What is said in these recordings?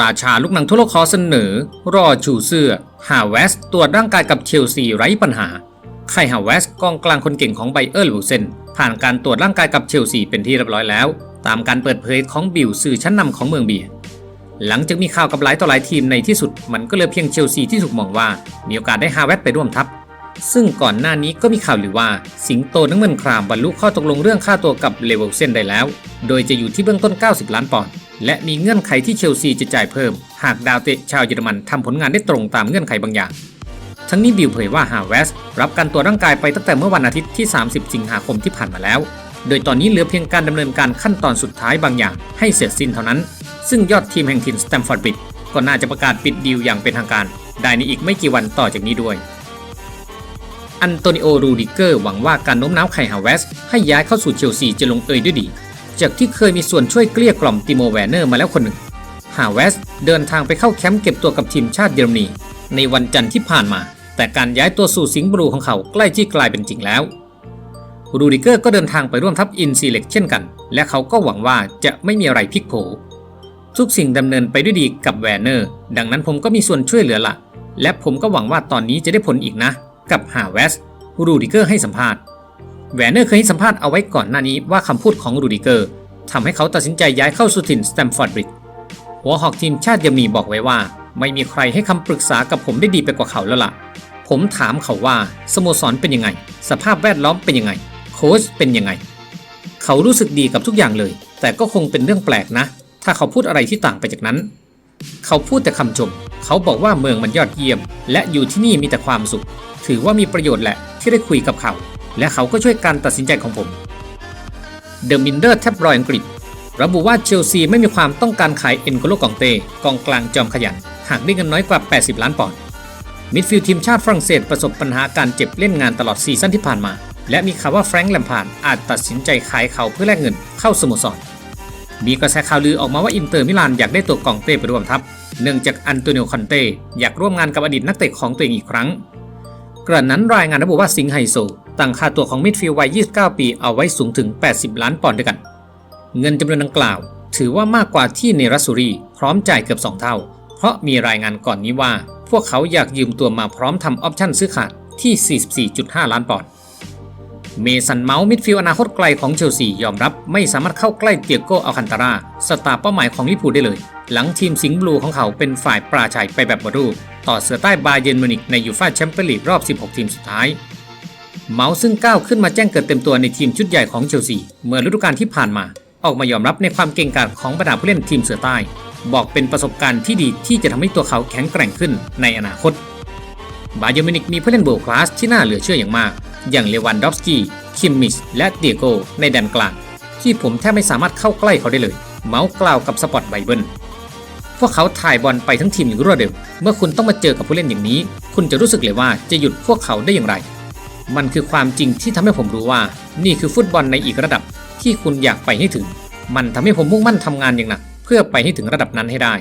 ราชาลูกหนังทั่วโลกขอเสนอ รอชูเสื้อฮาเวสตรวจร่างกายกับเชลซีไร้ปัญหาไคฮาเวสกองกลางคนเก่งของไบเออร์ลูเซนผ่านการตรวจร่างกายกับเชลซีเป็นที่เรียบร้อยแล้ว ตามการเปิดเผยของบิลสื่อชั้นนำของเมืองเบียหลังจากมีข่าวกับหลายต่อหลายทีมในที่สุด มันก็เหลือเพียงเชลซีที่ถูกมองว่า มีโอกาสได้ฮาเวสไปร่วมทัพ ซึ่งก่อนหน้านี้ก็มีข่าวหรือว่าสิงโตน้ำเงินครามบรรลุข้อตกลงเรื่องค่าตัวกับเลเวลเซนได้แล้ว โดยจะอยู่ที่เบื้องต้น 90 ล้านปอนด์ และมีเงื่อนไขที่เชลซีจะจ่ายเพิ่ม หากดาวเตะชาวเยอรมันทำผลงานได้ตรงตามเงื่อนไขบางอย่าง ทั้งนี้บิลเผยว่าฮาเวสรับการตรวจร่างกายไปตั้งแต่เมื่อวันอาทิตย์ที่ 30 สิงหาคมที่ผ่านมาแล้ว โดยตอนนี้เหลือเพียงการดำเนินการขั้นตอนสุดท้ายบางอย่าง ให้เสร็จสิ้นเท่านั้น ซึ่งยอดทีมแห่งถิ่นสแตมฟอร์ดบริดก็น่าจะประกาศปิดดีลอย่างเป็นทางการ ได้ในอีกไม่กี่วันต่อจากนี้ด้วยอันโตนิโอ รูดิเกอร์ หวังว่าการโน้มน้าวไคฮาเวส ให้ย้ายเข้าสู่เชลซีจะลงเอยด้วยดี จากที่เคยมีส่วนช่วยเกลี้ยกล่อมติโมแวนเนอร์มาแล้วคนหนึ่ง ฮาเวสเดินทางไปเข้าแคมป์เก็บตัวกับทีมชาติเยอรมนีในวันจันทร์ที่ผ่านมา แต่การย้ายตัวสู่สิงห์บลูของเขาใกล้ที่กลายเป็นจริงแล้ว รูดิเกอร์ก็เดินทางไปร่วมทัพอินซีเล็กเช่นกัน และเขาก็หวังว่าจะไม่มีอะไรพลิกโผทุกสิ่งดำเนินไปด้วยดีกับแวนเนอร์ ดังนั้นผมก็มีส่วนช่วยเหลือละและผมก็หวังว่าตอนนี้จะได้ผลอีกนะ กับฮาเวสรูดิเกอร์ให้สัมภาษณ์ แวนเนอร์เคยให้สัมภาษณ์เอาไว้ก่อนหน้านี้ว่าคำพูดของรูดิเกอร์ทำให้เขาตัดสินใจย้ายเข้าสู่ถิ่นสแตมฟอร์ดบริดจ์หัวหอกทีมชาติเยอรมนีบอกไว้ว่า ไม่มีใครให้คำปรึกษากับผมได้ดีไปกว่าเขาแล้วล่ะ ผมถามเขาว่าสโมสรเป็นยังไง สภาพแวดล้อมเป็นยังไง โค้ชเป็นยังไง เขารู้สึกดีกับทุกอย่างเลย แต่ก็คงเป็นเรื่องแปลกนะ ถ้าเขาพูดอะไรที่ต่างไปจากนั้น เขาพูดแต่คำชม เขาบอกว่าเมืองมันยอดเยี่ยม และอยู่ที่นี่มีแต่ความสุข ถือว่ามีประโยชน์แหละที่ได้คุยกับเขา และเขาก็ช่วยการตัดสินใจของผมเดอะมินเดอร์แทบรอยอังกฤษ ระบุว่าเชลซีไม่มีความต้องการขายเอ็นโกโลกองเตกองกลางจอมขยัน หากได้เงินน้อยกว่า 80 ล้านปอนด์มิดฟิลด์ทีมชาติฝรั่งเศสประสบปัญหาการเจ็บเล่นงานตลอดซีซั่นที่ผ่านมา และมีข่าวว่าแฟรงค์แลมพาร์ดอาจตัดสินใจขายเขาเพื่อแลกเงินเข้าสโมสร มีกระแสข่าวลือออกมาว่าอินเตอร์มิลานอยากได้ตัวกองเต้ไปร่วมทัพ เนื่องจากอันโตนิโอคอนเต้อยากร่วมงานกับอดีตนักเตะของตัวเองอีกครั้ง กระนั้นรายงานระบุว่าสิงไฮโซตั้งค่าตัวของมิดฟิลด์วัย 29 ปีเอาไว้สูงถึง 80 ล้านปอนด์ด้วยกัน เงินจำนวนดังกล่าว ถือว่ามากกว่าที่เนรัสซูรีพร้อมจ่ายเกือบ 2 เท่า เพราะมีรายงานก่อนนี้ว่า พวกเขาอยากยืมตัวมาพร้อมทำออปชั่นซื้อขาดที่ 44.5 ล้านปอนด์เมสันเมาส์มิดฟิลด์อนาคตไกลของเชลซียอมรับไม่สามารถเข้าใกล้เตียโกอัลคันตาราสตาร์เป้าหมายของลิเวอร์พูได้เลย หลังทีมสิงห์บลูของเขาเป็นฝ่ายปราชัยไปแบบบรู ต่อเสือใต้บาเยนมิวนิกในยูฟ่าแชมเปี้ยนลีกรอบ 16 ทีมสุดท้าย เมาส์ซึ่งก้าวขึ้นมาแจ้งเกิดเต็มตัวในทีมชุดใหญ่ของเชลซีเมื่อฤดูกาลที่ผ่านมา ออกมายอมรับในความเก่งกาจของบรรดาผู้เล่นทีมเสือใต้ บอกเป็นประสบการณ์ที่ดีที่จะทำให้ตัวเขาแข็งแกร่งขึ้นในอนาคต บาเยอร์มิวนิกมีผู้เล่นโบว์คลาสที่น่าเหลือเชื่ออย่างมาก อย่างเลวันดอฟสกี้คิมมิชและเดียโกในแดนกลางที่ผมแทบไม่สามารถเข้าใกล้เขาได้เลย เมาส์กล่าวกับสปอตไบเบิล พวกเขาถ่ายบอลไปทั้งทีมอย่างรวดเร็ว เมื่อคุณต้องมาเจอกับผู้เล่นอย่างนี้ คุณจะรู้สึกเลยว่าจะหยุดพวกเขาได้อย่างไร มันคือความจริงที่ทำให้ผมรู้ว่า นี่คือฟุตบอลในอีกระดับที่คุณอยากไปให้ถึง มันทำให้ผมมุ่งมั่นทำงานอย่างหนัก เพื่อไปให้ถึงระดับนั้นให้ได้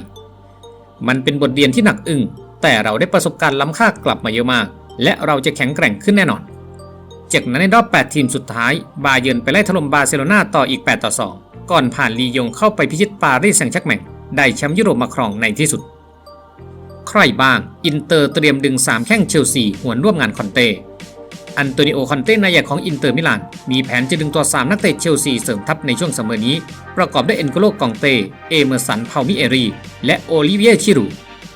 มันเป็นบทเรียนที่หนักอึ้งแต่เราได้ประสบการณ์ล้ำค่ากลับมาเยอะมาก และเราจะแข็งแกร่งขึ้นแน่นอน จากนั้นในรอบ 8 ทีมสุดท้าย บาเยิร์นไปไล่ถล่มบาร์เซโลนาต่ออีก 8 ต่อ 2 ก่อนผ่านลียงเข้าไปพิชิตปารีสแซงต์แชร์กแมง ได้แชมป์ยุโรปมาครองในที่สุด ใครบ้าง อินเตอร์เตรียมดึง 3 แข้งเชลซีหวนร่วมงานคอนเต้ อันโตนิโอคอนเต้นายใหญ่ของอินเตอร์มิลาน มีแผนจะดึงตัว 3 นักเตะเชลซีเสริมทัพในช่วงซัมเมอร์นี้ ประกอบด้วยเอ็นโกโลกองเต้ เอเมอร์สันเผามิเอรี และโอลิเวียชิรู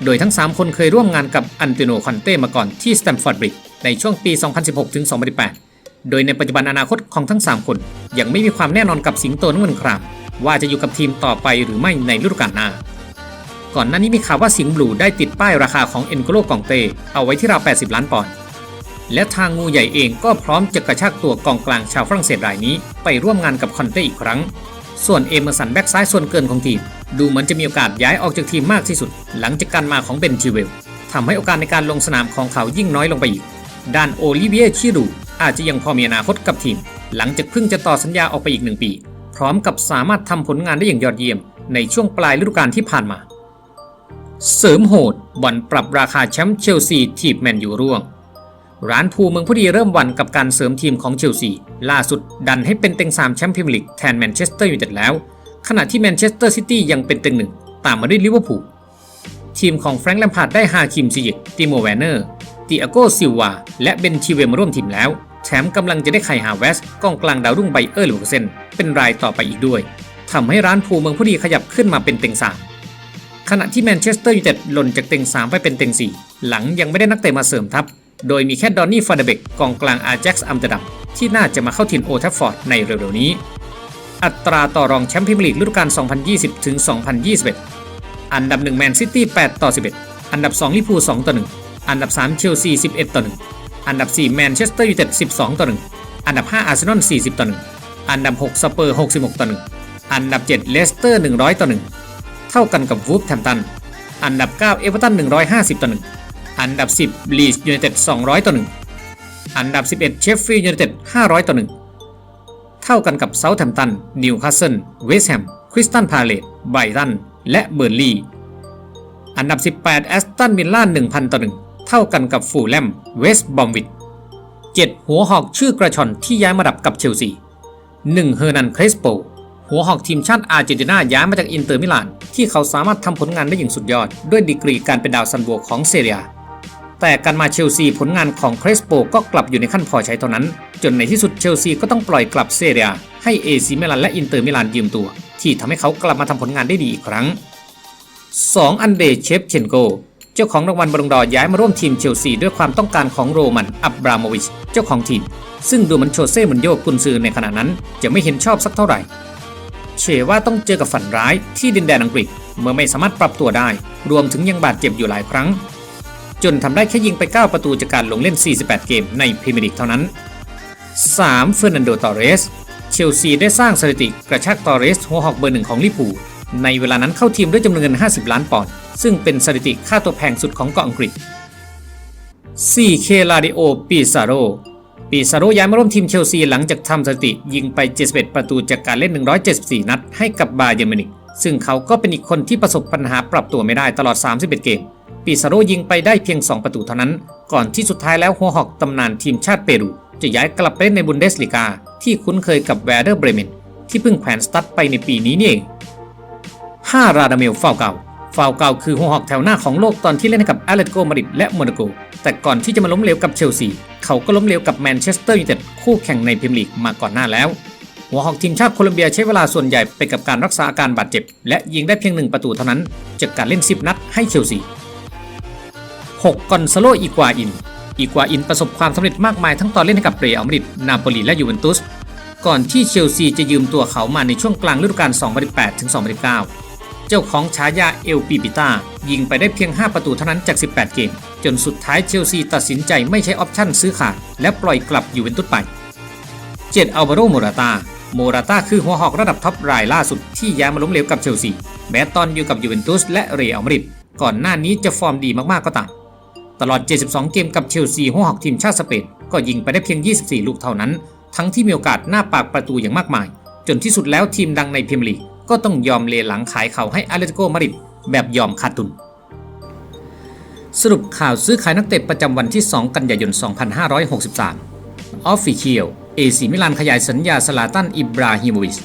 โดยทั้ง 3 คนเคยร่วมงานกับอันโตนิโอคอนเต้มาก่อนที่สแตมฟอร์ดบริดจ์ในช่วงปี 2016-2018 โดยในปัจจุบันอนาคตของทั้ง 3 คนยังไม่มีความแน่นอนกับสิงโตน้ำเงินคราม ว่าจะอยู่กับทีมต่อไปหรือไม่ในฤดูกาลหน้า ก่อนหน้านี้มีข่าวว่าสิงห์บลูได้ติดป้ายราคาของเอ็นโกโลกองเตเอาไว้ที่ราว 80 ล้านปอนด์และทางงูใหญ่เองก็พร้อมจะกระชากตัวกองกลางชาวฝรั่งเศสรายนี้ไปร่วมงานกับคอนเต้อีกครั้ง ส่วนเอเมอร์สันแบ็กซ้ายส่วนเกินของทีม ดูเหมือนจะมีโอกาสย้ายออกจากทีมมากที่สุด หลังจากการมาของเบนชิเวลทำให้โอกาสในการลงสนามของเขายิ่งน้อยลงไปอีก ด้านโอลิเวียชิรูอาจจะยังพอมีอนาคตกับทีม หลังจากเพิ่งจะต่อสัญญาออกไปอีกหนึ่งปี พร้อมกับสามารถทำผลงานได้อย่างยอดเยี่ยมในช่วงปลายฤดูกาลที่ผ่านมา เสริมโหดบอลปรับราคาแชมป์เชลซีทีบแมนยูร่วง ร้านภูเมืองผู้ดีเริ่มหวันกับการเสริมทีมของเชลซีล่าสุดดันให้เป็นเต็ง3แชมป์พรีเมียร์ลีกแทนแมนเชสเตอร์ยูไนเต็ดแล้ว ขณะที่แมนเชสเตอร์ซิตี้ยังเป็นเต็งหนึ่งตามมาด้วยลิเวอร์พูลทีมของแฟรงค์แลมพาร์ดได้ฮาคิมซิยิกติโมแวนเนอร์ติอาโกซิลวาและเบนชิเวมาร่วมทีมแล้ว แถมกำลังจะได้ไข่ฮาเวสกองกลางดาวรุ่งไบเออร์ลูเซนเป็นรายต่อไปอีกด้วยทำให้ร้านภูเมืองผู้ดีขยับขึ้นมาเป็นเต็งสามขณะที่แมนเชสเตอร์ยูไนเต็ดหล่นจากเต็ง3ไปเป็นเต็ง4หลังยังไม่ได้นักเตะมาเสริมทัพ โดยมีแค่ดอนนี่ฟาเดเบกกองกลางอาแจ็กซ์อัมสเตอร์ดัมที่น่าจะมาเข้าทีมโอทัฟฟอร์ดในเร็วๆนี้ อัตราต่อรองแชมป์พรีเมียร์ลีกฤดูกาล 2020 ถึง 2021 อันดับ1แมนซิตี้ 8 ต่อ 11 อันดับ2ลิเวอร์พูล 2 ต่อ 1 อันดับ3เชลซี 11 ต่อ 1 อันดับ 4 แมนเชสเตอร์ยูไนเต็ด 12 ต่อ 1 อันดับ 5 อาร์เซนอล 40 ต่อ 1 อันดับ 6 สเปอร์ 66 ต่อ 1 อันดับ 7 เลสเตอร์ 100 ต่อ 1 เท่ากันกับวูฟแฮมตัน อันดับ 9 เอเวอร์ตัน 150 ต่อ 1 อันดับ 10 ลีสยูไนเต็ด 200 ต่อ 1 อันดับ 11 เชฟฟีลด์ยูไนเต็ด 500 ต่อ 1 เท่ากันกับเซาท์แฮมตัน นิวคาสเซิล เวสต์แฮม คริสตันพาเลตไบรตัน และเบอร์ลีย์อันดับ 18 แอสตันวิลล่า 1,000 ต่อ 1 ท่ากันกับฟูลแลมเวสต์บอมวิด7หัวหอกชื่อกระชอนที่ย้ายมาดับกับเชลซี 1. เฮอร์นันเครสโป หัวหอกทีมชาติอาร์เจนตินาย้ายมาจากอินเตอร์มิลาน ที่เขาสามารถทำผลงานได้อย่างสุดยอด ด้วยดีกรีการเป็นดาวซันโวของเซเรีย แต่การมาเชลซีผลงานของเครสโปก็กลับอยู่ในขั้นพอใช้เท่านั้น จนในที่สุดเชลซีก็ต้องปล่อยกลับเซเรีย ให้เอซีมิลานและอินเตอร์มิลานยืมตัว ที่ทำให้เขากลับมาทำผลงานได้ดีอีกครั้ง 2. อันเดเชฟเชนโก เจ้าของรางวัลบอลงดอร์ย้ายมาร่วมทีมเชลซีด้วยความต้องการของโรมันอับราโมวิชเจ้าของทีม ซึ่งดูเหมือนโชเซ่มุนโยกุนซือในขณะนั้นจะไม่เห็นชอบสักเท่าไหร่เชว่าต้องเจอกับฝันร้ายที่ดินแดนอังกฤษเมื่อไม่สามารถปรับตัวได้ รวมถึงยังบาดเจ็บอยู่หลายครั้ง จนทำได้แค่ยิงไป 9 ประตูจากการลงเล่น 48 เกมในพรีเมียร์ลีกเท่านั้น 3. เฟอร์นันโด ตอเรส เชลซีได้สร้างสถิติกระชากตอเรสหัวหอกเบอร์หนึ่งของลิเวอร์พูในเวลานั้นเข้าทีมด้วยจำนวนเงิน 50 ล้านปอนด์ ซึ่งเป็นสถิติค่าตัวแพงสุดของเกาะอังกฤษ 4. เคลาดิโอปิซาโรปิซาโรย้ายมาร่วมทีมเชลซีหลังจากทำสถิติยิงไป 71 ประตูจากการเล่น 174 นัดให้กับบาเยร์นมินิกซึ่งเขาก็เป็นอีกคนที่ประสบปัญหาปรับตัวไม่ได้ตลอด 31 เกมปิซาโรยิงไปได้เพียง 2 ประตูเท่านั้น ก่อนที่สุดท้ายแล้วหัวหอกตำนานทีมชาติเปรู จะย้ายกลับไปเล่นในบุนเดสลีกา ที่คุ้นเคยกับแวร์เดอร์เบรเมนที่เพิ่งแขวนสตั๊ดไปในปีนี้นี่เอง 5. ราดาเมลฟาเก่า ฟาวเก่าคือหัวหอกแถวหน้าของโลกตอนที่เล่นให้กับแอตเลติโกมาดริดและโมนาโก แต่ก่อนที่จะมาล้มเหลวกับเชลซี เขาก็ล้มเหลวกับแมนเชสเตอร์ยูไนเต็ดคู่แข่งในพรีเมียร์ลีกมาก่อนหน้าแล้ว หัวหอกทีมชาติโคลอมเบียใช้เวลาส่วนใหญ่ไปกับการรักษาอาการบาดเจ็บ และยิงได้เพียงหนึ่งประตูเท่านั้นจากการเล่น 10 นัดให้เชลซี 6. กอนซาโลอีกวาอิน อีกวาอินประสบความสำเร็จมากมายทั้งตอนเล่นให้กับเรอัลมาดริด นาโปลีและยูเวนตุส ก่อนที่เชลซีจะยืมตัวเขามาในช่วงกลางฤดูกาล2018-2019 เจ้าของฉายาเอลปีปิต้ายิงไปได้เพียง 5 ประตูเท่านั้นจาก 18 เกม จนสุดท้ายเชลซีตัดสินใจไม่ใช้ออปชั่นซื้อขาด และปล่อยกลับอยู่เวนตุสไป 7. อัลวาโรโมราตาโมราตาคือหัวหอกระดับท็อปรายล่าสุดที่ย้ายมาล้มเหลวกับเชลซีแม้ตอนอยู่กับยูเวนตุสและเรอัลมาดริดก่อนหน้านี้จะฟอร์มดีมากๆก็ตามตลอด 72 เกมกับเชลซีหัวหอกทีมชาติสเปนก็ยิงไปได้เพียง 24 ลูกเท่านั้น ทั้งที่มีโอกาสหน้าปากประตูอย่างมากมาย จนที่สุดแล้วทีมดังในพรีเมียร์ลีก ก็ต้องยอมเลหลังขายเขาให้อาเลติโกมาริดแบบยอมขาดทุน สรุปข่าวซื้อขายนักเตะประจำวันที่ 2 กันยายน 2563 Official เอซีมิลานขยายสัญญาสลาตันอิบราฮิโมวิช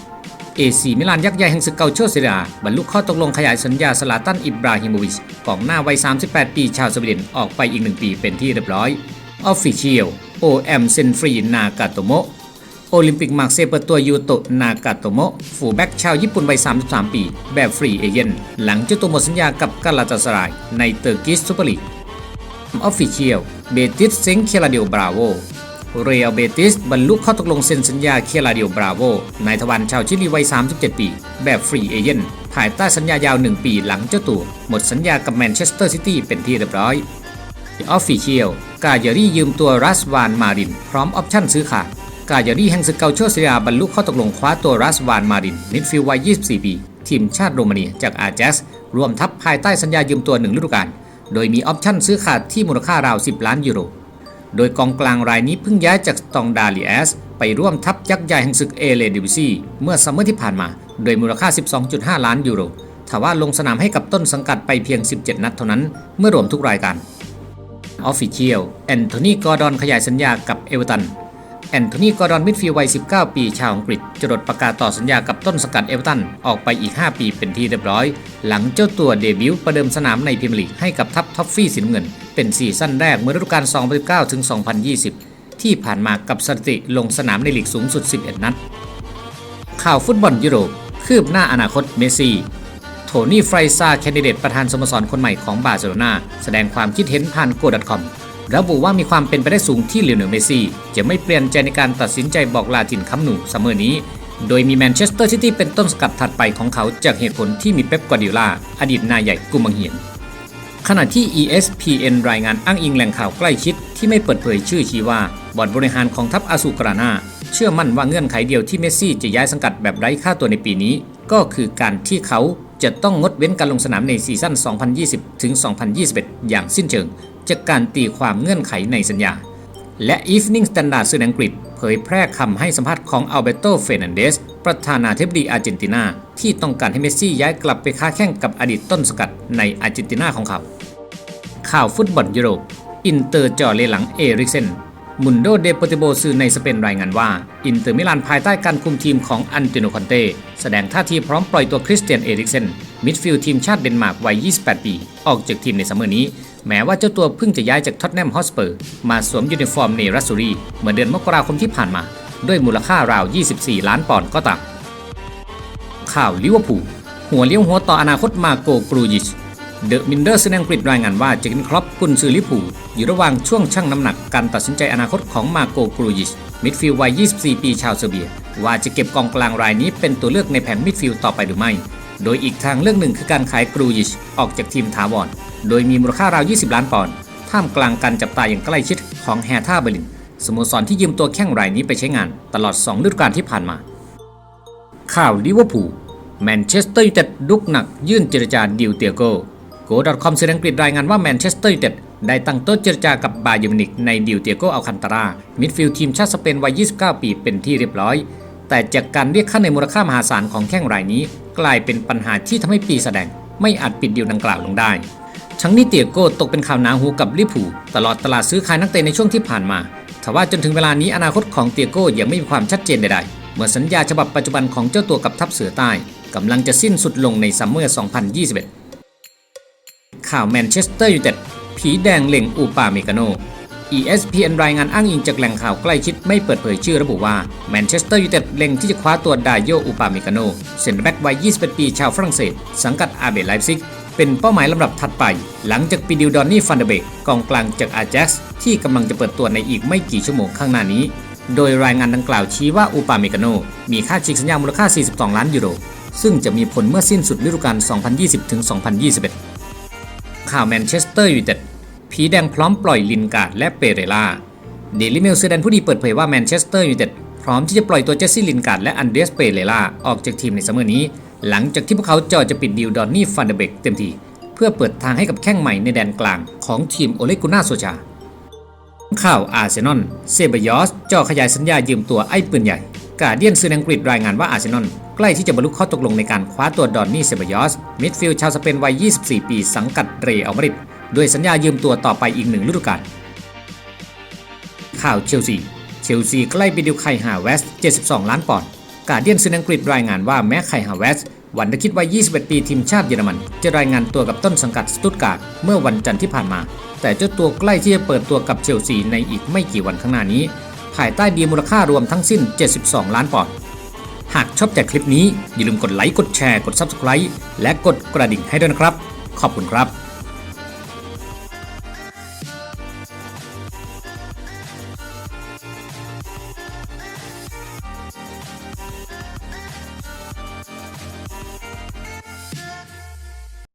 เอซีมิลานยักษ์ใหญ่แห่งศึกเกาโชเซเรียบรรลุข้อตกลงขยายสัญญาสลาตันอิบราฮิโมวิชกองหน้าวัย 38 ปีชาวสวีเดนออกไปอีก 1 ปีเป็นที่เรียบร้อย Official โอแอมเซนฟรีนากาโตโม โอลิมปิกมาร์เซเปิดตัวยูโตะนากาโตโมะฟูแบ็กชาวญี่ปุ่นวัย 33 ปี แบบฟรีเอเจนต์หลังเจ้าตัวหมดสัญญากับกาลาตาสรายในเตอร์กิสซูเปอร์ลีกออฟฟิเชียลเบติสเซ็งเคลาเดียวบราโวเรียลเบติสบรรลุข้อตกลงเซ็นสัญญาเคลาเดียวบราโวนายทวารชาวชิลีวัย 37 ปี แบบฟรีเอเจนต์ภายใต้สัญญายาว 1 ปีหลังเจ้าตัว หมดสัญญากับแมนเชสเตอร์ซิตี้เป็นที่เรียบร้อยออฟฟิเชียลกาเยอรี่ยืมตัวรัสวานมาริน พร้อมออปชั่นซื้อขาด กาเยารีแห่งศึกเกาโชเซียบรรลุข้อตกลงคว้าตัวรัสวานมารินมิดฟิลด์วัย 24 ปี ทีมชาติโรมาเนียจากอาแจ็กซ์รวมทัพภายใต้สัญญายืมตัวหนึ่งฤดูกาลโดยมีออปชั่นซื้อขาดที่มูลค่าราว 10 ล้านยูโร โดยกองกลางรายนี้เพิ่งย้ายจากสตองดาลีแอสไปร่วมทัพยักษ์ใหญ่แห่งศึกเอเลดิวิซีเมื่อซัมเมอร์ที่ผ่านมา โดยมูลค่า 12.5 ล้านยูโรทว่าลงสนามให้กับต้นสังกัดไปเพียง 17 นัดเท่านั้น เมื่อรวมทุกรายการออฟฟิเชียลแอนโทนีกอร์ดอนขยายสัญญากับเอเวอร์ตัน แอนโทนีกอรอนมิดฟิลด์วัย 19 ปีชาวอังกฤษจดประกาศต่อสัญญากับต้นสกัดเอเวอร์ตัน ออกไปอีก 5 ปีเป็นที่เรียบร้อย หลังเจ้าตัวเดบิวต์ประเดิมสนามในพรีเมียร์ลีกให้กับทัพท็อฟฟี่สีน้ำเงิน เป็นซีซั่นแรกเมื่อฤดูกาล 2019 ถึง 2020 ที่ผ่านมากับสถิติลงสนามในลีกสูงสุด 11 นัด ข่าวฟุตบอลยุโรป คืบหน้าอนาคตเมสซี่โทนี่ไฟรซาแคนดิเดตประธานสโมสรคนใหม่ของบาร์เซโลนาแสดงความคิดเห็นผ่านโกดัตคอม ระบุว่ามีความเป็นไปได้สูงที่เลโอเนลเมซี่จะไม่เปลี่ยนใจในการตัดสินใจบอกลาจินคัมหนูซัมเมอร์นี้ โดยมีแมนเชสเตอร์ซิตี้เป็นต้นสกัดถัดไปของเขาจากเหตุผลที่มีเป๊ปกวาดิโอลาอดีตนายใหญ่กุมังเหียนขณะที่ ESPN รายงานอ้างอิงแหล่งข่าวใกล้ชิดที่ไม่เปิดเผยชื่อชี้ว่าบอร์ดบริหารของทัพอาซูกรานาเชื่อมั่นว่าเงื่อนไขเดียวที่เมสซี่จะย้ายสังกัดแบบไร้ค่าตัวในปีนี้ ก็คือการที่เขาจะต้องงดเว้นการลงสนามในซีซั่น 2020-2021 อย่างสิ้นเชิง จากการตีความเงื่อนไขในสัญญา และ Evening Standard สื่ออังกฤษ เผยแพร่คำให้สัมภาษณ์ของอัลเบโตเฟรนันเดสประธานาธิบดีอาร์เจนตินา ที่ต้องการให้เมสซี่ย้ายกลับไปค้าแข่งกับอดีตต้นสกัดในอาร์เจนตินาของเขาข่าวฟุตบอลยุโรป อินเตอร์จ่อเลหลังเอริกเซนมุนโดเดปติโบสื่อในสเปนรายงานว่า อินเตอร์มิลานภายใต้การคุมทีมของอันเตโนคอนเต้แสดงท่าทีพร้อมปล่อยตัวคริสเตียนเอริกเซนมิดฟิลด์ทีมชาติเดนมาร์กวัย 28 ปี ออกจากทีมในซัมเมอร์นี้ แม้ว่าเจ้าตัวเพิ่งจะย้ายจากท็อตแนมฮอสเปอร์มาสวมยูนิฟอร์มในรัสซูรีเมื่อเดือนมกราคมที่ผ่านมา ด้วยมูลค่าราว 24 ล้านปอนด์ก็ตามข่าวลิเวอร์พูลหัวเลี้ยวหัวต่ออนาคตมาโกกรูยิชเดอะมินเดอร์ซึ่งอังกฤษรายงานว่าเจอร์เกนครอปกุนซือลิเวอร์พูลอยู่ระหว่างช่วงชั่งน้ำหนักการตัดสินใจอนาคตของมาโกกรูยิชมิดฟิลด์วัย 24 ปีชาวเซอร์เบีย ว่าจะเก็บกองกลางรายนี้เป็นตัวเลือกในแผนมิดฟิลด์ต่อไปหรือไม่ โดยอีกทางเลือกหนึ่งคือการขายกรูยิชออกจากทีมถาวร โดยมีมูลค่าราว 20 ล้านปอนด์ท่ามกลางการจับตาอย่างใกล้ชิดของแฮท่าเบอร์ลินสโมสรที่ยืมตัวแข้งรายนี้ไปใช้งานตลอด 2 ฤดูกาลที่ผ่านมา ข่าวลิเวอร์พูลแมนเชสเตอร์ยูไนเต็ดลุกหนัก ยื่นเจรจาดิวเตียโกโกดคอมสื่ออังกฤษรายงานว่าแมนเชสเตอร์ยูไนเต็ดได้ตั้งโต๊ะเจรจากับบาเยอร์มินิกในดิวเตียโกอัลคันตารามิดฟิลด์ทีมชาติสเปนวัย 29 ปีเป็นที่เรียบร้อย แต่จากการเรียกค่าในมูลค่ามหาศาลของแข้งรายนี้ กลายเป็นปัญหาที่ทำให้ปีแสดง ไม่อาจปิดดีลดังกล่าวลงได้ ทั้งนี้เตียโก้ตกเป็นข่าวหนาหูกับลิเวอร์พูลตลอดตลาดซื้อขายนักเตะในช่วงที่ผ่านมาทว่าจนถึงเวลานี้อนาคตของเตียโก้ยังไม่มีความชัดเจนใดๆ เมื่อสัญญาฉบับปัจจุบันของเจ้าตัวกับทัพเสือใต้กำลังจะสิ้นสุดลงในซัมเมอร์ 2021 ข่าวแมนเชสเตอร์ยูไนเต็ดผีแดงเล็งอูปาเมกาโน ESPN รายงานอ้างอิงจากแหล่งข่าวใกล้ชิดไม่เปิดเผยชื่อระบุว่าแมนเชสเตอร์ยูไนเต็ดเล็งที่จะคว้าตัวดาโยอูปาเมกาโนเซนเตอร์แบ็กวัย 21 ปีชาวฝรั่งเศส สังกัดอาเบไลฟ์ซิก เป็นเป้าหมายลำดับถัดไป หลังจากปีดิวดอนนี่ฟันเดเบกกองกลางจากอาแจ็กซ์ที่กำลังจะเปิดตัวในอีกไม่กี่ชั่วโมงข้างหน้านี้ โดยรายงานดังกล่าวชี้ว่าอูปาเมกาโนมีค่าฉีกสัญญามูลค่า 42 ล้านยูโร ซึ่งจะมีผลเมื่อสิ้นสุดฤดูกาล 2020-2021 ข่าวแมนเชสเตอร์ยูไนเต็ดผีแดงพร้อมปล่อยลินการ์ดและเปเรล่าเดลิเมลเซดันผู้ดีเปิดเผยว่าแมนเชสเตอร์ยูไนเต็ดพร้อมที่จะปล่อยตัวเจสซี่ลินการ์ดและอันเดรสเปเรล่าออกจากทีมในซัมเมอร์นี้ หลังจากที่พวกเขาจอจะปิดดีลดอนนี่ฟันเดเบกเต็มทีเพื่อเปิดทางให้กับแข้งใหม่ในแดนกลางของทีมโอเลกุน่าโซชา ข่าวอาร์เซนอลเซบยอสจ่อขยายสัญญายืมตัวไอ้ปืนใหญ่กาเดียนสื่ออังกฤษรายงานว่าอาร์เซนอลใกล้ที่จะบรรลุข้อตกลงในการคว้าตัวดอนนี่เซบยอสมิดฟิลด์ชาวสเปนวัย 24 ปีสังกัดเรอัลมาดริดด้วยสัญญายืมตัวต่อไปอีกหนึ่งฤดูกาลข่าวเชลซีเชลซีใกล้ไปดิวไคฮาเวส 72 ล้านปอนด์ กาเดียนสื่ออังกฤษรายงานว่าแม้ไคฮาเวสวันที่คิดวัย 21 ปีทีมชาติเยอรมัน จะรายงานตัวกับต้นสังกัดสตุตการ์ดเมื่อวันจันทร์ที่ผ่านมา แต่เจ้าตัวใกล้ที่จะเปิดตัวกับเชลซีในอีกไม่กี่วันข้างหน้านี้ ภายใต้ดีมูลค่ารวมทั้งสิ้น 72 ล้านปอนด์หากชอบจากคลิปนี้อย่าลืมกดไลค์กดแชร์กด Subscribe และกดกระดิ่งให้ด้วยนะครับ ขอบคุณครับ